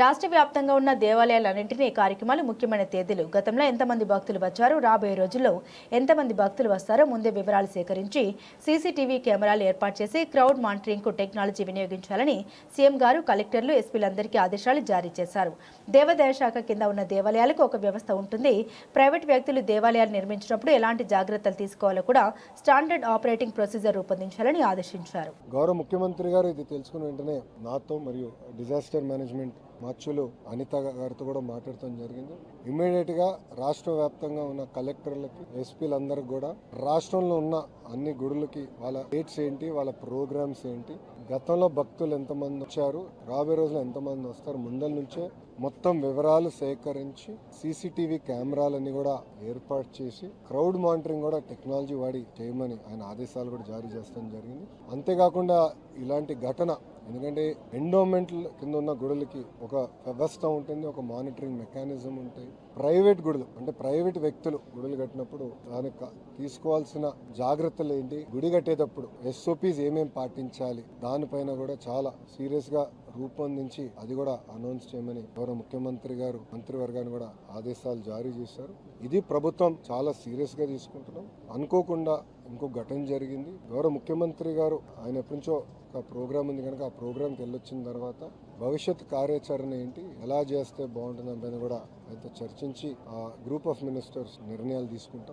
రాష్ట్ర వ్యాప్తంగా ఉన్న దేవాలయాలన్నింటినీ కార్యక్రమాలు ముఖ్యమైన తేదీలు. గతంలో ఎంతమంది భక్తులు వచ్చారు రాబోయే రోజుల్లో ఎంతమంది భక్తులు వస్తారో ముందే వివరాలు సేకరించి సీసీటీవీ కెమెరాలు ఏర్పాటు చేసి క్రౌడ్ మానిటరింగ్కు టెక్నాలజీ వినియోగించాలని సీఎం గారు కలెక్టర్లు ఎస్పీలందరికీ ఆదేశాలు జారీ చేశారు. దేవాదాయ శాఖ కింద ఉన్న దేవాలయాలకు ఒక వ్యవస్థ ఉంటుంది. ప్రైవేట్ వ్యక్తులు దేవాలయాలు నిర్మించినప్పుడు ఎలాంటి జాగ్రత్తలు తీసుకోవాలో కూడా స్టాండర్డ్ ఆపరేటింగ్ ప్రొసీజర్ రూపొందించాలని ఆదేశించారు. గౌరవ ముఖ్యమంత్రి గారు ఇది తెలుసుకున్న వెంటనే నాతో మరియు డిజాస్టర్ మేనేజ్మెంట్ మచ్చులు అనిత గారితో కూడా మాట్లాడటం జరిగింది. ఇమ్మీడియట్గా రాష్ట్ర వ్యాప్తంగా ఉన్న కలెక్టర్లకి ఎస్పీలందరికి కూడా రాష్ట్రంలో ఉన్న అన్ని గుడులకి వాళ్ళ డేట్స్ ఏంటి వాళ్ళ ప్రోగ్రామ్స్ ఏంటి గతంలో భక్తులు ఎంతమంది వచ్చారు రాబోయే రోజుల్లో ఎంతమంది వస్తారు ముందల నుంచే మొత్తం వివరాలు సేకరించి సీసీటీవీ కెమెరాలన్నీ కూడా ఏర్పాటు చేసి క్రౌడ్ మానిటరింగ్ కూడా టెక్నాలజీ వాడి చేయమని ఆయన ఆదేశాలు కూడా జారీ చేస్తాం జరిగింది. అంతేకాకుండా ఇలాంటి ఘటన ఎందుకంటే ఎండోమెంట్ కింద ఉన్న గుడులకి ఒక వ్యవస్థ ఉంటుంది ఒక మానిటరింగ్ మెకానిజం ఉంటాయి. ప్రైవేట్ గుడులు అంటే ప్రైవేట్ వ్యక్తులు గుడులు కట్టినప్పుడు దానికి తీసుకోవాల్సిన జాగ్రత్తలు ఏంటి? గుడి కట్టేటప్పుడు ఎస్ఓపీస్ ఏమేం పాటించాలి? దానిపైన కూడా చాలా సీరియస్గా రూపొందించి అది కూడా అనౌన్స్ చేయమని గౌరవ ముఖ్యమంత్రి గారు మంత్రివర్గాన్ని కూడా ఆదేశాలు జారీ చేశారు. ఇది ప్రభుత్వం చాలా సీరియస్గా తీసుకుంటున్నాం. అనుకోకుండా ఇంకో ఘటన జరిగింది. గౌరవ ముఖ్యమంత్రి గారు ఆయన ఎప్పటి నుంచో ఒక ప్రోగ్రామ్ ఉంది కనుక ఆ ప్రోగ్రామ్కి వెళ్ళొచ్చిన తర్వాత భవిష్యత్ కార్యాచరణ ఏంటి ఎలా చేస్తే బాగుంటుంది అని కూడా ఆయనతో చర్చించి ఆ గ్రూప్ ఆఫ్ మినిస్టర్స్ నిర్ణయాలు తీసుకుంటాం.